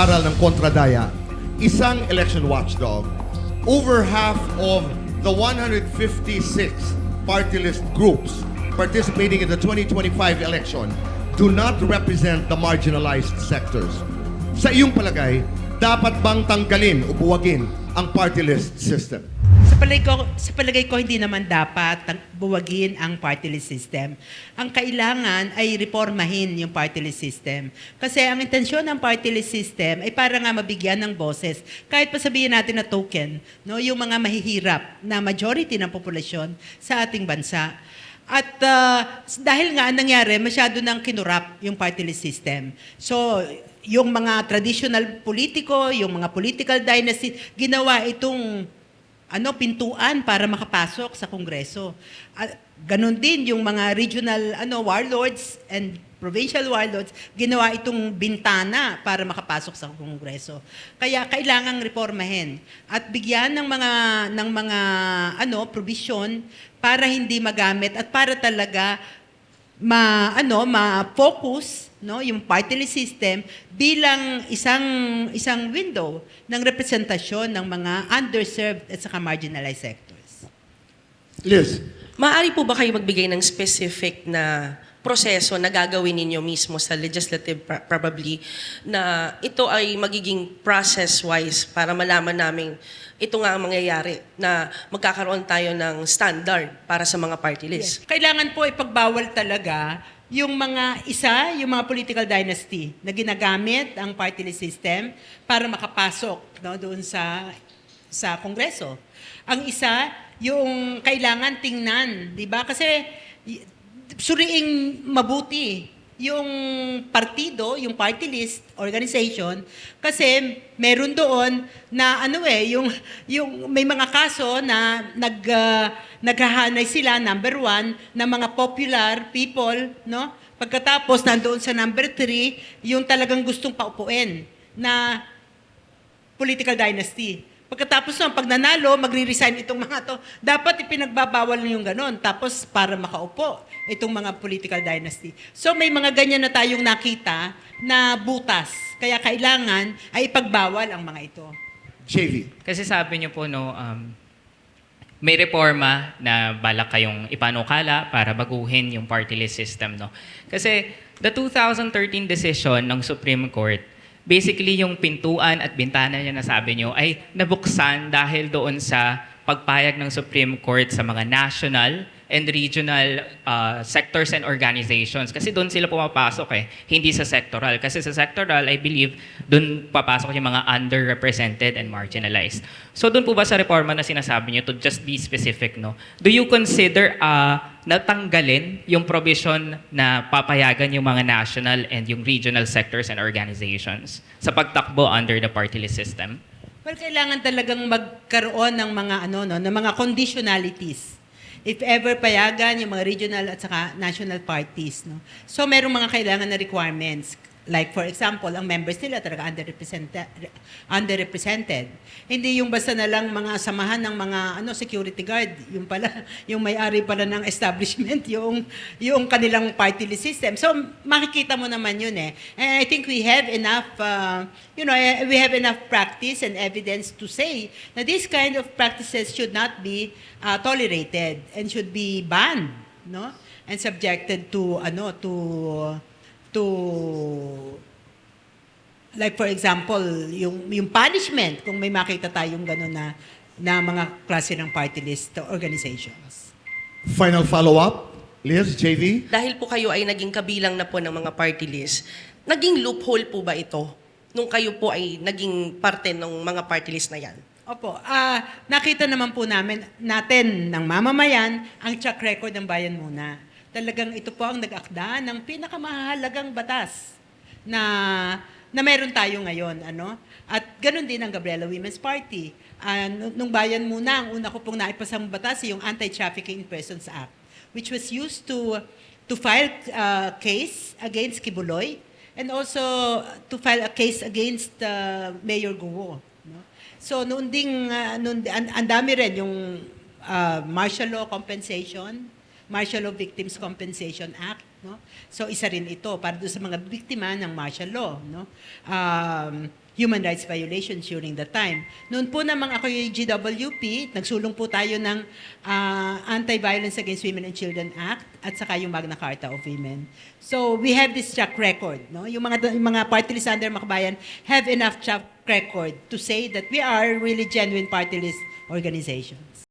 pag-aaral ng Kontradaya, isang election watchdog, over half of the 156 party list groups participating in the 2025 election do not represent the marginalized sectors. Sa iyong palagay, dapat bang tanggalin o buwagin ang party list system? Palagay ko, sa palagay ko hindi naman dapat buwagin ang party list system. Ang kailangan ay reformahin yung party list system. Kasi ang intensyon ng party list system ay para nga mabigyan ng boses. Kahit pa sabihin natin na token, no, yung mga mahihirap na majority ng populasyon sa ating bansa. At ah, dahil nga ang nangyari, masyado nang kinurap yung party list system. So, yung mga traditional politiko, yung mga political dynasty, ginawa itong ano pintuan para makapasok sa Kongreso. At ganon din yung mga regional ano warlords and provincial warlords ginawa itong bintana para makapasok sa Kongreso. Kaya kailangang reformahin at bigyan ng mga ng mga ano provision para hindi magamit at para talaga ma ano ma-focus no yung party list system bilang isang isang window ng representasyon ng mga underserved at saka marginalized sectors. Liz, Maaari po ba kayo magbigay ng specific na proseso na gagawin ninyo mismo sa legislative pro- probably na ito ay magiging process-wise para malaman namin ito nga ang mangyayari na magkakaroon tayo ng standard para sa mga party list. Kailangan po ipagbawal talaga yung mga isa, yung mga political dynasty na ginagamit ang party list system para makapasok no, doon sa sa Kongreso. Ang isa, yung kailangan tingnan, 'di ba? Kasi suriing mabuti yung partido, yung party list organization kasi meron doon na ano eh yung yung may mga kaso na nag ah, naghahanay sila number one na mga popular people no pagkatapos nandoon sa number three yung talagang gustong paupuin na political dynasty. Pagkatapos nun, pag nanalo, magre-resign itong mga to. Dapat ipinagbabawal na yung ganon. Tapos para makaupo itong mga political dynasty. So may mga ganyan na tayong nakita na butas. Kaya kailangan ay ipagbawal ang mga ito. JV. Kasi sabi niyo po, no, um, may reforma na balak kayong ipanukala para baguhin yung party list system. No? Kasi the 2013 decision ng Supreme Court, basically yung pintuan at bintana niya na sabi niyo ay nabuksan dahil doon sa pagpayag ng Supreme Court sa mga national and regional uh, sectors and organizations. Kasi doon sila pumapasok eh, hindi sa sectoral. Kasi sa sectoral, I believe, doon papasok yung mga underrepresented and marginalized. So doon po ba sa reforma na sinasabi niyo, to just be specific, no? Do you consider uh, natanggalin yung provision na papayagan yung mga national and yung regional sectors and organizations sa pagtakbo under the party list system? Well, kailangan talagang magkaroon ng mga ano no, ng mga conditionalities. If ever payagan yung mga regional at saka national parties, no. So merong mga kailangan na requirements. Like for example, ang members nila talaga underrepresented, underrepresented. Hindi yung basta na lang mga samahan ng mga ano security guard, yung pala yung may-ari pala ng establishment, yung yung kanilang party list system. So makikita mo naman yun eh. And I think we have enough uh, you know, eh, we have enough practice and evidence to say that this kind of practices should not be uh, tolerated and should be banned, no? And subjected to ano to to like for example, yung yung punishment kung may makita tayong gano'n na na mga klase ng party list organizations. Final follow-up? Liz, JV? Dahil po kayo ay naging kabilang na po ng mga party list, naging loophole po ba ito nung kayo po ay naging parte ng mga party list na yan? Opo, ah nakita naman po namin natin ng mamamayan ang track record ng bayan muna. Talagang ito po ang nag-akda ng pinakamahalagang batas na na meron tayo ngayon, ano? At ganun din ang Gabriela Women's Party. Nu- nung bayan muna, ang una ko pong naipasang batas yung Anti-Trafficking in Persons Act, which was used to to file a case against Kibuloy and also to file a case against uh, Mayor Guo. No? So noon ding uh, noon ang dami rin yung uh, martial law compensation, Martial Law Victims Compensation Act, no? So isa rin ito para doon sa mga biktima ng martial law, no? Um, human rights violations during the time. Noon po naman ako yung GWP, nagsulong po tayo ng ah, Anti-Violence Against Women and Children Act at saka yung Magna Carta of Women. So we have this track record. No? Yung mga, yung mga party list under Makabayan have enough track record to say that we are really genuine party list organizations.